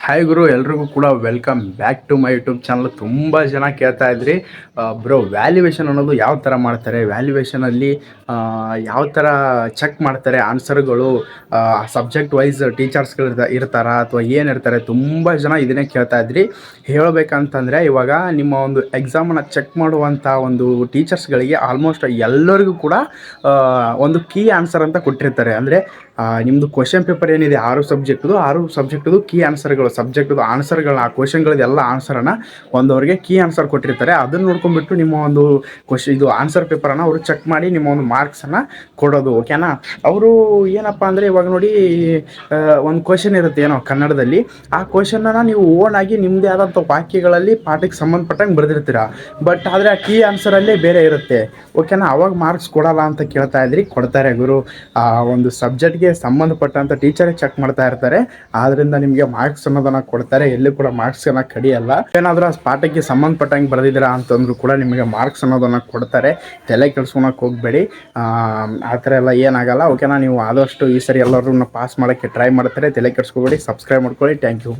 Hi ಗುರು, ಎಲ್ರಿಗೂ ಕೂಡ welcome back to my YouTube channel ತುಂಬ ಜನ ಕೇಳ್ತಾ ಇದ್ರಿ. ಬ್ರೋ ವ್ಯಾಲ್ಯೂವೇಷನ್ ಅನ್ನೋದು ಯಾವ ಥರ ಮಾಡ್ತಾರೆ? ವ್ಯಾಲ್ಯೂವೇಷನಲ್ಲಿ ಯಾವ ಥರ ಚೆಕ್ ಮಾಡ್ತಾರೆ? ಆನ್ಸರ್ಗಳು ಸಬ್ಜೆಕ್ಟ್ ವೈಸ್ ಟೀಚರ್ಸ್ಗಳು ಇರ್ತಾರ? ಅಥವಾ ಏನಿರ್ತಾರೆ ತುಂಬ ಜನ ಇದನ್ನೇ ಕೇಳ್ತಾ ಇದ್ರಿ. ಹೇಳಬೇಕಂತಂದರೆ ಇವಾಗ ನಿಮ್ಮ ಒಂದು ಎಕ್ಸಾಮನ್ನು ಚೆಕ್ ಮಾಡುವಂಥ ಒಂದು ಟೀಚರ್ಸ್ಗಳಿಗೆ ಆಲ್ಮೋಸ್ಟ್ ಎಲ್ಲರಿಗೂ ಕೂಡ ಒಂದು ಕೀ ಆನ್ಸರ್ ಅಂತ ಕೊಟ್ಟಿರ್ತಾರೆ. ಅಂದರೆ ನಿಮ್ಮದು ಕ್ವಶನ್ ಪೇಪರ್ ಏನಿದೆ? ಆರು ಸಬ್ಜೆಕ್ಟ್ದು ಆರು ಸಬ್ಜೆಕ್ಟ್ದು ಕೀ ಆನ್ಸರ್ಗಳು ಸಬ್ಜೆಕ್ಟ್ದು ಆನ್ಸರ್ಗಳನ್ನ ಆ ಕ್ವಶನ್ಗಳದ್ದು ಎಲ್ಲ ಒಂದು ಒಂದವರಿಗೆ ಕೀ ಆನ್ಸರ್ ಕೊಟ್ಟಿರ್ತಾರೆ. ಅದನ್ನು ನೋಡ್ಕೊಂಡ್ಬಿಟ್ಟು ನಿಮ್ಮ ಒಂದು ಕ್ವಶ್ ಇದು ಆನ್ಸರ್ ಪೇಪರನ್ನು ಅವರು ಚೆಕ್ ಮಾಡಿ ನಿಮ್ಮ ಒಂದು ಮಾರ್ಕ್ಸನ್ನು ಕೊಡೋದು ಓಕೆನಾ ಅವರು ಏನಪ್ಪ ಅಂದರೆ ಇವಾಗ ನೋಡಿ ಒಂದು ಕ್ವಶನ್ ಇರುತ್ತೆ ಏನೋ ಕನ್ನಡದಲ್ಲಿ. ಆ ಕ್ವಶನನ್ನು ನೀವು ಓನ್ ಆಗಿ ನಿಮ್ಮದೇ ಆದಂಥ ವಾಕ್ಯಗಳಲ್ಲಿ ಪಾಠಕ್ಕೆ ಸಂಬಂಧಪಟ್ಟಂಗೆ ಬರೆದಿರ್ತೀರಾ? ಬಟ್ ಆದರೆ ಆ ಕೀ ಆನ್ಸರಲ್ಲೇ ಬೇರೆ ಇರುತ್ತೆ. ಓಕೆನಾ ಅವಾಗ ಮಾರ್ಕ್ಸ್ ಕೊಡಲ್ಲ ಅಂತ ಕೇಳ್ತಾ ಇದ್ರಿ. ಕೊಡ್ತಾರೆ ಗುರು. ಆ, ಒಂದು ಸಬ್ಜೆಕ್ಟ್ಗೆ ಸಂಬಂಧಪಟ್ಟಂಥ ಟೀಚರೇ ಚೆಕ್ ಮಾಡ್ತಾ ಇರ್ತಾರೆ. ಆದ್ರಿಂದ ನಿಮಗೆ ಮಾರ್ಕ್ಸ್ ಅನ್ನೋದನ್ನ ಕೊಡ್ತಾರೆ. ಎಲ್ಲೂ ಕೂಡ ಮಾರ್ಕ್ಸ್ ಅನ್ನ ಕಡಿಯಲ್ಲ. ಏನಾದ್ರೂ ಆ ಪಾಠಕ್ಕೆ ಸಂಬಂಧಪಟ್ಟಂಗೆ ಬರೆದಿದ್ದೀರಾ ಅಂತಂದ್ರೂ ಕೂಡ ನಿಮಗೆ ಮಾರ್ಕ್ಸ್ ಅನ್ನೋದನ್ನ ಕೊಡ್ತಾರೆ. ತಲೆ ಕೆಡ್ಸ್ಕೊಳಕ್ ಹೋಗಬೇಡಿ. ಆ ಥರ ಎಲ್ಲ ಏನಾಗಲ್ಲ. ಓಕೆನಾ ನೀವು ಆದಷ್ಟು ಈ ಸರಿ ಎಲ್ಲರೂ ಪಾಸ್ ಮಾಡೋಕ್ಕೆ ಟ್ರೈ ಮಾಡ್ತಾರೆ. ತಲೆ ಕೆಡ್ಸ್ಕೊಬೇಡಿ ಸಬ್ಸ್ಕ್ರೈಬ್ ಮಾಡ್ಕೊಳ್ಳಿ. Thank you